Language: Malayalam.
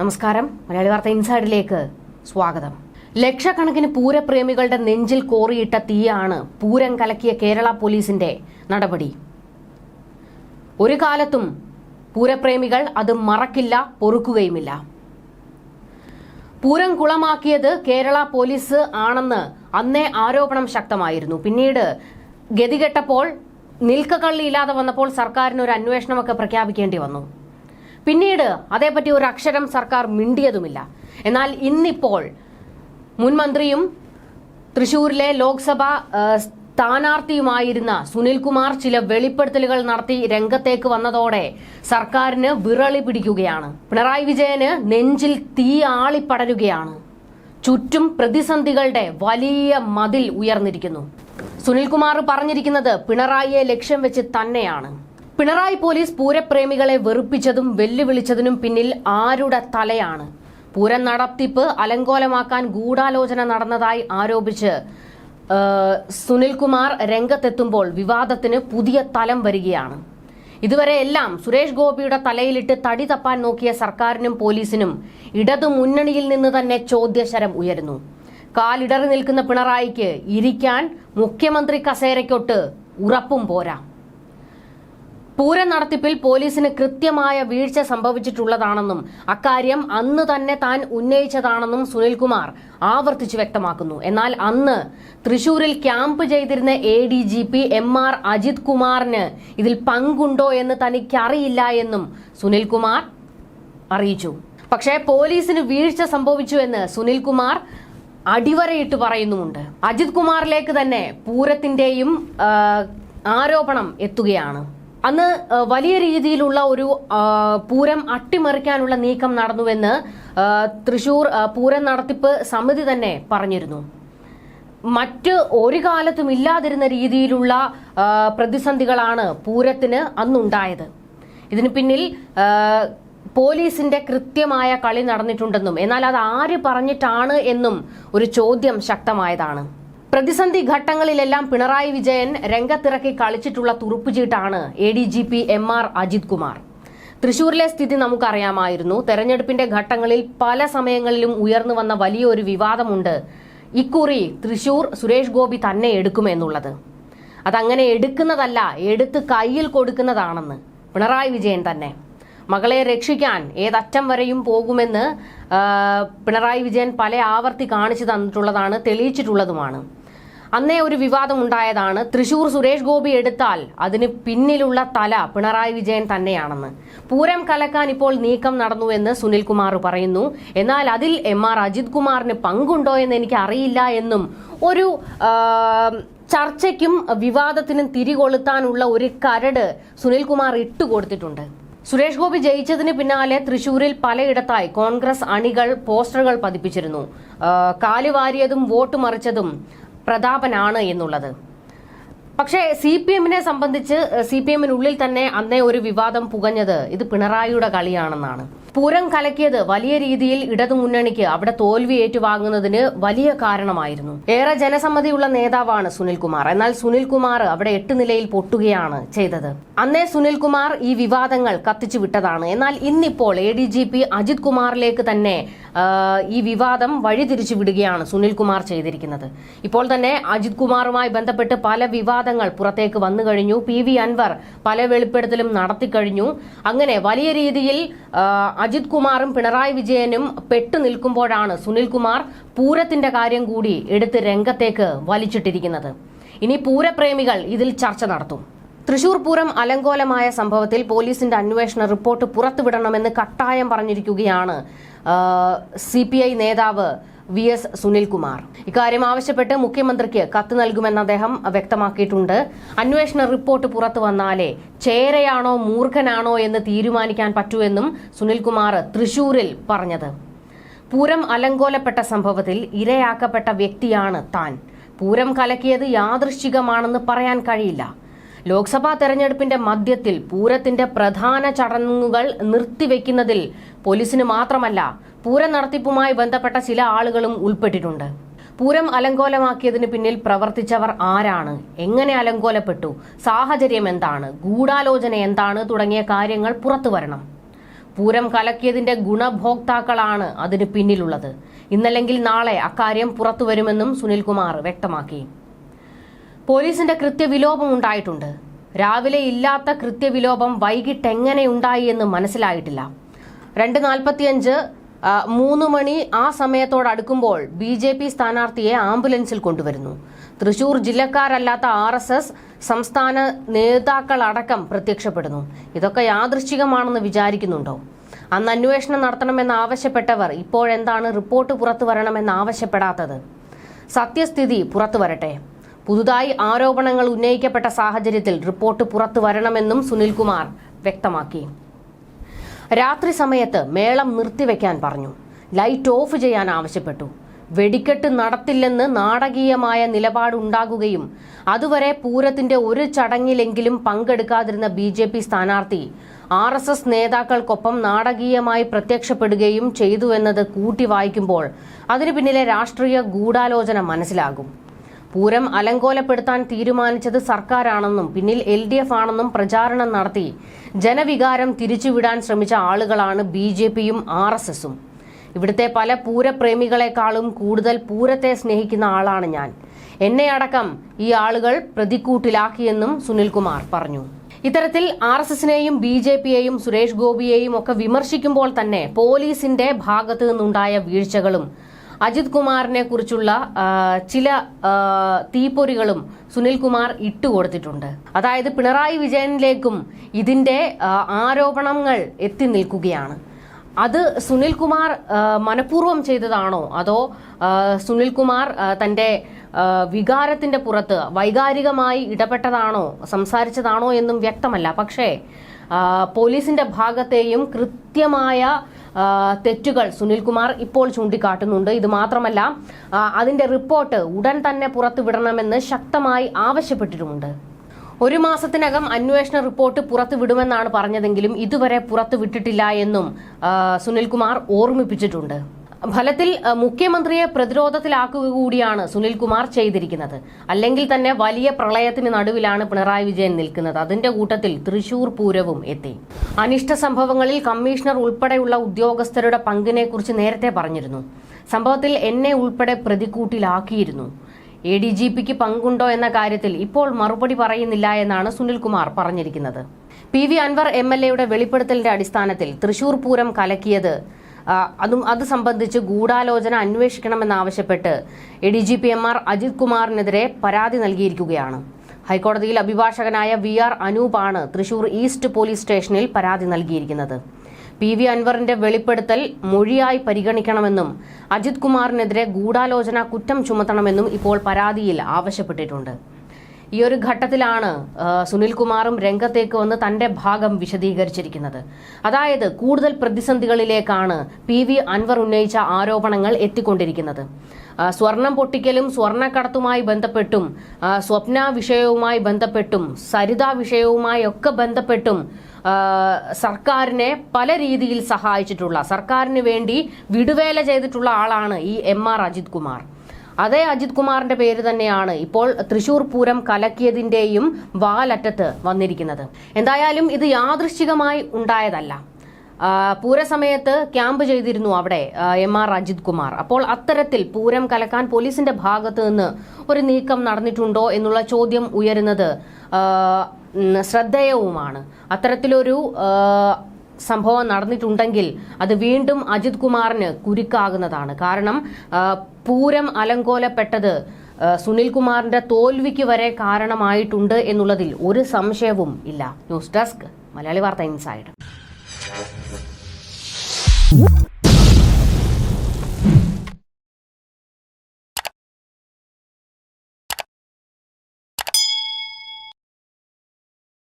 നമസ്കാരം. മലയാളി വാർത്ത ഇൻസൈഡിലേക്ക് സ്വാഗതം. ലക്ഷക്കണക്കിന് പൂരപ്രേമികളുടെ നെഞ്ചിൽ കോറിയിട്ട തീയാണ് പൂരം കലക്കിയ കേരള പോലീസിന്റെ നടപടി. ഒരു കാലത്തും പൂരപ്രേമികൾ അത് മറക്കില്ല പൊറുക്കുകയുമില്ല. പൂരം കുളമാക്കിയത് കേരള പോലീസ് ആണെന്ന് അന്നേ ആരോപണം ശക്തമായിരുന്നു. പിന്നീട് ഗതികെട്ടപ്പോൾ നിൽക്കക്കള്ളിയില്ലാതെ വന്നപ്പോൾ സർക്കാരിന് ഒരു അന്വേഷണമൊക്കെ പ്രഖ്യാപിക്കേണ്ടി വന്നു. പിന്നീട് അതേപ്പറ്റി ഒരു അക്ഷരം സർക്കാർ മിണ്ടിയതുമില്ല. എന്നാൽ ഇന്നിപ്പോൾ മുൻമന്ത്രിയും തൃശൂരിലെ ലോക്സഭ സ്ഥാനാർത്ഥിയുമായിരുന്ന സുനിൽകുമാർ ചില വെളിപ്പെടുത്തലുകൾ നടത്തി രംഗത്തേക്ക് വന്നതോടെ സർക്കാരിന് വിറളി പിടിക്കുകയാണ്. പിണറായി വിജയന് നെഞ്ചിൽ തീ ആളിപ്പടരുകയാണ്. ചുറ്റും പ്രതിസന്ധികളുടെ വലിയ മതിൽ ഉയർന്നിരിക്കുന്നു. സുനിൽകുമാർ പറഞ്ഞിരിക്കുന്നത് പിണറായിയെ ലക്ഷ്യം വെച്ച് തന്നെയാണ്. പിണറായി പോലീസ് പൂരപ്രേമികളെ വെറുപ്പിച്ചതും വെല്ലുവിളിച്ചതിനും പിന്നിൽ ആരുടെ തലയാണ്? പൂരം നടത്തിപ്പ് അലങ്കോലമാക്കാൻ ഗൂഢാലോചന നടന്നതായി ആരോപിച്ച് സുനിൽകുമാർ രംഗത്തെത്തുമ്പോൾ വിവാദത്തിന് പുതിയ തലം വരികയാണ്. ഇതുവരെ എല്ലാം സുരേഷ് ഗോപിയുടെ തലയിലിട്ട് തടി തപ്പാൻ നോക്കിയ സർക്കാരിനും പോലീസിനും ഇടതു മുന്നണിയിൽ നിന്ന് തന്നെ ചോദ്യശരം ഉയരുന്നു. കാലിടറി നിൽക്കുന്ന പിണറായിക്ക് ഇരിക്കാൻ മുഖ്യമന്ത്രി കസേരയ്ക്കൊട്ട് ഉറപ്പും പോരാ. പൂരം നടത്തിപ്പിൽ പോലീസിന് കൃത്യമായ വീഴ്ച സംഭവിച്ചിട്ടുള്ളതാണെന്നും അക്കാര്യം അന്ന് തന്നെ താൻ ഉന്നയിച്ചതാണെന്നും സുനിൽകുമാർ ആവർത്തിച്ചു വ്യക്തമാക്കുന്നു. എന്നാൽ അന്ന് തൃശൂരിൽ ക്യാമ്പ് ചെയ്തിരുന്ന A D G P M R Ajith കുമാറിന് ഇതിൽ പങ്കുണ്ടോ എന്ന് തനിക്കറിയില്ല എന്നും സുനിൽകുമാർ അറിയിച്ചു. പക്ഷേ പോലീസിന് വീഴ്ച സംഭവിച്ചു എന്ന് സുനിൽകുമാർ അടിവരയിട്ട് പറയുന്നുമുണ്ട്. അജിത് കുമാറിലേക്ക് തന്നെ പൂരത്തിന്റെയും ആരോപണം എത്തുകയാണ്. അന്ന് വലിയ രീതിയിലുള്ള ഒരു പൂരം അട്ടിമറിക്കാനുള്ള നീക്കം നടന്നുവെന്ന് തൃശൂർ പൂരം നടത്തിപ്പ് സമിതി തന്നെ പറഞ്ഞിരുന്നു. മറ്റ് ഒരു കാലത്തും ഇല്ലാതിരുന്ന രീതിയിലുള്ള പ്രതിസന്ധികളാണ് പൂരത്തിന് അന്നുണ്ടായത്. ഇതിന് പിന്നിൽ പോലീസിന്റെ കൃത്യമായ കളി നടന്നിട്ടുണ്ടെന്നും എന്നാൽ അത് ആര് പറഞ്ഞിട്ടാണ് എന്നും ഒരു ചോദ്യം ശക്തമായതാണ്. പ്രതിസന്ധി ഘട്ടങ്ങളിലെല്ലാം പിണറായി വിജയൻ രംഗത്തിറക്കി കളിച്ചിട്ടുള്ള തുറുപ്പുചീട്ടാണ് A D G P M R Ajith Kumar. തൃശൂരിലെ സ്ഥിതി നമുക്കറിയാമായിരുന്നു. തെരഞ്ഞെടുപ്പിന്റെ ഘട്ടങ്ങളിൽ പല സമയങ്ങളിലും ഉയർന്നു വന്ന വലിയൊരു വിവാദമുണ്ട്. ഇക്കുറി തൃശൂർ സുരേഷ് ഗോപി തന്നെ എടുക്കുമെന്നുള്ളത്. അതങ്ങനെ എടുക്കുന്നതല്ല എടുത്ത് കയ്യിൽ കൊടുക്കുന്നതാണെന്ന് പിണറായി വിജയൻ തന്നെ. മകളെ രക്ഷിക്കാൻ ഏതറ്റം വരെയും പോകുമെന്ന് പിണറായി വിജയൻ പല ആവർത്തി കാണിച്ചു തന്നിട്ടുള്ളതാണ് തെളിയിച്ചിട്ടുള്ളതുമാണ്. അന്നേ ഒരു വിവാദം ഉണ്ടായതാണ്. തൃശൂർ സുരേഷ് ഗോപി എടുത്താൽ അതിന് പിന്നിലുള്ള തല പിണറായി വിജയൻ തന്നെയാണെന്ന്. പൂരം കലക്കാൻ ഇപ്പോൾ നീക്കം നടന്നുവെന്ന് സുനിൽകുമാർ പറയുന്നു. എന്നാൽ അതിൽ എം ആർ അജിത് കുമാറിന് പങ്കുണ്ടോ എന്ന് എനിക്ക് അറിയില്ല എന്നും ഒരു ചർച്ചയ്ക്കും വിവാദത്തിനും തിരികൊളുത്താനുള്ള ഒരു കരട് സുനിൽകുമാർ ഇട്ടുകൊടുത്തിട്ടുണ്ട് സുരേഷ് ഗോപി ജയിച്ചതിന് പിന്നാലെ തൃശൂരിൽ പലയിടത്തായി കോൺഗ്രസ് അണികൾ പോസ്റ്ററുകൾ പതിപ്പിച്ചിരുന്നു. കാലുവാരിയതും വോട്ട് മറിച്ചതും പ്രതാപനാണ് എന്നുള്ളത്. പക്ഷേ സി പി എമ്മിനെ സംബന്ധിച്ച് സി പി എമ്മിനുള്ളിൽ തന്നെ അന്നേ ഒരു വിവാദം പുകഞ്ഞത് ഇത് പിണറായിയുടെ കളിയാണെന്നാണ്. പൂരം കലക്കിയത് വലിയ രീതിയിൽ ഇടതുമുന്നണിക്ക് അവിടെ തോൽവി ഏറ്റുവാങ്ങുന്നതിന് വലിയ കാരണമായിരുന്നു. ഏറെ ജനസമ്മതിയുള്ള നേതാവാണ് സുനിൽകുമാർ. എന്നാൽ സുനിൽകുമാർ അവിടെ എട്ട് നിലയിൽ പൊട്ടുകയാണ് ചെയ്തത്. അന്നേ സുനിൽകുമാർ ഈ വിവാദങ്ങൾ കത്തിച്ചു വിട്ടതാണ്. എന്നാൽ ഇന്നിപ്പോൾ A D G P Ajith കുമാറിലേക്ക് തന്നെ ഈ വിവാദം വഴിതിരിച്ചു വിടുകയാണ് സുനിൽകുമാർ ചെയ്തിരിക്കുന്നത്. ഇപ്പോൾ തന്നെ അജിത് കുമാറുമായി ബന്ധപ്പെട്ട് പല വിവാദങ്ങൾ പുറത്തേക്ക് വന്നു കഴിഞ്ഞു. പി വി അൻവർ പല വെളിപ്പെടുത്തലും നടത്തിക്കഴിഞ്ഞു അങ്ങനെ വലിയ രീതിയിൽ അജിത് കുമാറും പിണറായി വിജയനും പെട്ടുനിൽക്കുമ്പോഴാണ് സുനിൽകുമാർ പൂരത്തിന്റെ കാര്യം കൂടി എടുത്ത് രംഗത്തേക്ക് വലിച്ചിട്ടിരിക്കുന്നത്. ഇനി പൂരപ്രേമികൾ ഇതിൽ ചർച്ച നടത്തും. തൃശൂർ പൂരം അലങ്കോലമായ സംഭവത്തിൽ പോലീസിന്റെ അന്വേഷണ റിപ്പോർട്ട് പുറത്തുവിടണമെന്ന് കട്ടായം പറഞ്ഞിരിക്കുകയാണ് സി നേതാവ് വി എസ് സുനിൽകുമാർ. ഇക്കാര്യം ആവശ്യപ്പെട്ട് മുഖ്യമന്ത്രിക്ക് കത്ത് നൽകുമെന്ന് അദ്ദേഹം വ്യക്തമാക്കിയിട്ടുണ്ട്. അന്വേഷണ റിപ്പോർട്ട് പുറത്തു വന്നാലേ ചേരയാണോ മൂർഖനാണോ എന്ന് തീരുമാനിക്കാൻ പറ്റൂവെന്നും സുനിൽകുമാർ തൃശൂരിൽ പറഞ്ഞത്. പൂരം അലങ്കോലപ്പെട്ട സംഭവത്തിൽ ഇരയാക്കപ്പെട്ട വ്യക്തിയാണ് താൻ. പൂരം കലക്കിയത് യാദൃശ്ചികമാണെന്ന് പറയാൻ കഴിയില്ല. ലോക്സഭാ തെരഞ്ഞെടുപ്പിന്റെ മധ്യത്തിൽ പൂരത്തിന്റെ പ്രധാന ചടങ്ങുകൾ നിർത്തിവെക്കുന്നതിൽ പോലീസിന് മാത്രമല്ല പൂരം നടത്തിപ്പുമായി ബന്ധപ്പെട്ട ചില ആളുകളും ഉൾപ്പെട്ടിട്ടുണ്ട്. പൂരം അലങ്കോലമാക്കിയതിന് പിന്നിൽ പ്രവർത്തിച്ചവർ ആരാണ്? എങ്ങനെ അലങ്കോലപ്പെട്ടു? സാഹചര്യം എന്താണ്? ഗൂഢാലോചന എന്താണ്? തുടങ്ങിയ കാര്യങ്ങൾ പുറത്തു വരണം. പൂരം കലക്കിയതിന്റെ ഗുണഭോക്താക്കളാണ് അതിന് പിന്നിലുള്ളത്. ഇന്നല്ലെങ്കിൽ നാളെ അക്കാര്യം പുറത്തുവരുമെന്നും സുനിൽകുമാർ വ്യക്തമാക്കി. പോലീസിന്റെ കൃത്യവിലോപം ഉണ്ടായിട്ടുണ്ട്. രാവിലെ ഇല്ലാത്ത കൃത്യവിലോപം വൈകിട്ട് എങ്ങനെ ഉണ്ടായി എന്ന് മനസ്സിലായിട്ടില്ല. രണ്ട് നാൽപ്പത്തിയഞ്ച് മൂന്ന് മണി ആ സമയത്തോടടുക്കുമ്പോൾ ബി ജെ പി സ്ഥാനാർത്ഥിയെ ആംബുലൻസിൽ കൊണ്ടുവരുന്നു. തൃശൂർ ജില്ലക്കാരല്ലാത്ത ആർ എസ് എസ് സംസ്ഥാന നേതാക്കളടക്കം പ്രത്യക്ഷപ്പെടുന്നു. ഇതൊക്കെ യാദൃശ്ചികമാണെന്ന് വിചാരിക്കുന്നുണ്ടോ? അന്ന് അന്വേഷണം നടത്തണമെന്ന് ആവശ്യപ്പെട്ടവർ ഇപ്പോഴെന്താണ് റിപ്പോർട്ട് പുറത്തു വരണമെന്ന് ആവശ്യപ്പെടാത്തത്? സത്യസ്ഥിതി പുറത്തു വരട്ടെ. പുതുതായി ആരോപണങ്ങൾ ഉന്നയിക്കപ്പെട്ട സാഹചര്യത്തിൽ റിപ്പോർട്ട് പുറത്തു വരണമെന്നും സുനിൽകുമാർ വ്യക്തമാക്കി. രാത്രി സമയത്ത് മേളം നിർത്തിവെക്കാൻ പറഞ്ഞു. ലൈറ്റ് ഓഫ് ചെയ്യാൻ ആവശ്യപ്പെട്ടു. വെടിക്കെട്ട് നടത്തില്ലെന്ന് നാടകീയമായ നിലപാടുണ്ടാകുകയും അതുവരെ പൂരത്തിന്റെ ഒരു ചടങ്ങിലെങ്കിലും പങ്കെടുക്കാതിരുന്ന ബി ജെ പി സ്ഥാനാർത്ഥി ആർ എസ് എസ് നേതാക്കൾക്കൊപ്പം നാടകീയമായി പ്രത്യക്ഷപ്പെടുകയും ചെയ്തുവെന്നത് കൂട്ടി വായിക്കുമ്പോൾ അതിനു പിന്നിലെ രാഷ്ട്രീയ ഗൂഢാലോചന മനസ്സിലാകും. പൂരം അലങ്കോലപ്പെടുത്താൻ തീരുമാനിച്ചത് സർക്കാരാണെന്നും പിന്നിൽ എൽ ഡി എഫ് ആണെന്നും പ്രചാരണം നടത്തി. ജനവികാരം തിരിച്ചുവിടാൻ ശ്രമിച്ച ആളുകളാണ് ബി ജെ പിയും ആർ എസ് എസും. ഇവിടുത്തെ പല പൂരപ്രേമികളെക്കാളും കൂടുതൽ പൂരത്തെ സ്നേഹിക്കുന്ന ആളാണ് ഞാൻ. എന്നെ അടക്കം ഈ ആളുകൾ പ്രതിക്കൂട്ടിലാക്കിയെന്നും സുനിൽകുമാർ പറഞ്ഞു. ഇത്തരത്തിൽ ആർ എസ് എസിനെയും ബി ജെ പിയെയും സുരേഷ് ഗോപിയെയും ഒക്കെ വിമർശിക്കുമ്പോൾ തന്നെ പോലീസിന്റെ ഭാഗത്തു നിന്നുണ്ടായ വീഴ്ചകളും അജിത് കുമാറിനെ കുറിച്ചുള്ള ചില തീപ്പൊരികളും സുനിൽകുമാർ ഇട്ടുകൊടുത്തിട്ടുണ്ട് അതായത് പിണറായി വിജയനിലേക്കും ഇതിന്റെ ആരോപണങ്ങൾ എത്തി നിൽക്കുകയാണ്. അത് സുനിൽ കുമാർ മനഃപൂർവം ചെയ്തതാണോ? അതോ സുനിൽ സുനിൽകുമാർ തന്റെ വികാരത്തിന്റെ പുറത്ത് വൈകാരികമായി ഇടപെട്ടതാണോ സംസാരിച്ചതാണോ എന്നും വ്യക്തമല്ല. പക്ഷേ പോലീസിന്റെ ഭാഗത്തെയും കൃത്യമായ തെറ്റുകൾ സുനിൽകുമാർ ഇപ്പോൾ ചൂണ്ടിക്കാട്ടുന്നുണ്ട്. ഇത് മാത്രമല്ല അതിന്റെ റിപ്പോർട്ട് ഉടൻ തന്നെ പുറത്തുവിടണമെന്ന് ശക്തമായി ആവശ്യപ്പെട്ടിട്ടുമുണ്ട്. ഒരു മാസത്തിനകം അന്വേഷണ റിപ്പോർട്ട് പുറത്തുവിടുമെന്നാണ് പറഞ്ഞതെങ്കിലും ഇതുവരെ പുറത്തുവിട്ടിട്ടില്ല എന്നും സുനിൽകുമാർ ഓർമ്മിപ്പിച്ചിട്ടുണ്ട്. ഫലത്തിൽ മുഖ്യമന്ത്രിയെ പ്രതിരോധത്തിലാക്കുക കൂടിയാണ് സുനിൽകുമാർ ചെയ്തിരിക്കുന്നത്. അല്ലെങ്കിൽ തന്നെ വലിയ പ്രളയത്തിന് നടുവിലാണ് പിണറായി വിജയൻ നിൽക്കുന്നത്. അതിന്റെ കൂട്ടത്തിൽ തൃശൂർ പൂരവും എത്തി. അനിഷ്ട സംഭവങ്ങളിൽ കമ്മീഷണർ ഉൾപ്പെടെയുള്ള ഉദ്യോഗസ്ഥരുടെ പങ്കിനെ കുറിച്ച് നേരത്തെ പറഞ്ഞിരുന്നു. സംഭവത്തിൽ എന്നെ ഉൾപ്പെടെ പ്രതിക്കൂട്ടിലാക്കിയിരുന്നു. എ ഡി ജി പിക്ക് പങ്കുണ്ടോ എന്ന കാര്യത്തിൽ ഇപ്പോൾ മറുപടി പറയുന്നില്ല എന്നാണ് സുനിൽകുമാർ പറഞ്ഞിരിക്കുന്നത്. P V Anvar M L എയുടെ വെളിപ്പെടുത്തലിന്റെ അടിസ്ഥാനത്തിൽ തൃശൂർ പൂരം കലക്കിയത് അതും അത് സംബന്ധിച്ച് ഗൂഢാലോചന അന്വേഷിക്കണമെന്നാവശ്യപ്പെട്ട് A D G P M R Ajith കുമാറിനെതിരെ പരാതി നൽകിയിരിക്കുകയാണ്. ഹൈക്കോടതിയിൽ അഭിഭാഷകനായ വി ആർ അനൂപാണ് തൃശൂർ ഈസ്റ്റ് പോലീസ് സ്റ്റേഷനിൽ പരാതി നൽകിയിരിക്കുന്നത്. പി വി അൻവറിന്റെ വെളിപ്പെടുത്തൽ മൊഴിയായി പരിഗണിക്കണമെന്നും അജിത് കുമാറിനെതിരെ ഗൂഢാലോചന കുറ്റം ചുമത്തണമെന്നും ഇപ്പോൾ പരാതിയിൽ ആവശ്യപ്പെട്ടിട്ടുണ്ട്. ഈ ഒരു ഘട്ടത്തിലാണ് സുനിൽ സുനിൽകുമാറും രംഗത്തേക്ക് വന്ന് തന്റെ ഭാഗം വിശദീകരിച്ചിരിക്കുന്നത്. അതായത് കൂടുതൽ പ്രതിസന്ധികളിലേക്കാണ് പി വി അൻവർ ഉന്നയിച്ച ആരോപണങ്ങൾ എത്തിക്കൊണ്ടിരിക്കുന്നത്. സ്വർണം പൊട്ടിക്കലും സ്വർണക്കടത്തുമായി ബന്ധപ്പെട്ടും സ്വപ്ന വിഷയവുമായി ബന്ധപ്പെട്ടും സരിത വിഷയവുമായി ഒക്കെ ബന്ധപ്പെട്ടും സർക്കാരിനെ പല രീതിയിൽ സഹായിച്ചിട്ടുള്ള സർക്കാരിന് വേണ്ടി വിടുവേല ചെയ്തിട്ടുള്ള ആളാണ് ഈ എം ആർ അജിത് കുമാർ. അതേ അജിത് കുമാറിന്റെ പേര് തന്നെയാണ് ഇപ്പോൾ തൃശൂർ പൂരം കലക്കിയതിന്റെയും വാലറ്റത്ത് വന്നിരിക്കുന്നത്. എന്തായാലും ഇത് യാദൃശ്ചികമായി ഉണ്ടായതല്ല. പൂരസമയത്ത് ക്യാമ്പ് ചെയ്തിരുന്നു അവിടെ എം ആർ അജിത് കുമാർ. അപ്പോൾ അത്തരത്തിൽ പൂരം കലക്കാൻ പോലീസിന്റെ ഭാഗത്ത് നിന്ന് ഒരു നീക്കം നടന്നിട്ടുണ്ടോ എന്നുള്ള ചോദ്യം ഉയരുന്നത് ശ്രദ്ധേയവുമാണ്. അത്തരത്തിലൊരു സംഭവം നടന്നിട്ടുണ്ടെങ്കിൽ അത് വീണ്ടും അജിത് കുമാറിന് കുരുക്കാകുന്നതാണ്. കാരണം പൂരം അലങ്കോലപ്പെട്ടത് സുനിൽ കുമാറിന്റെ തോൽവിക്ക് വരെ കാരണമായിട്ടുണ്ട് എന്നുള്ളതിൽ ഒരു സംശയവും ഇല്ല. ന്യൂസ് ഡെസ്ക് മലയാളി വാർത്ത ഇൻസൈഡ്.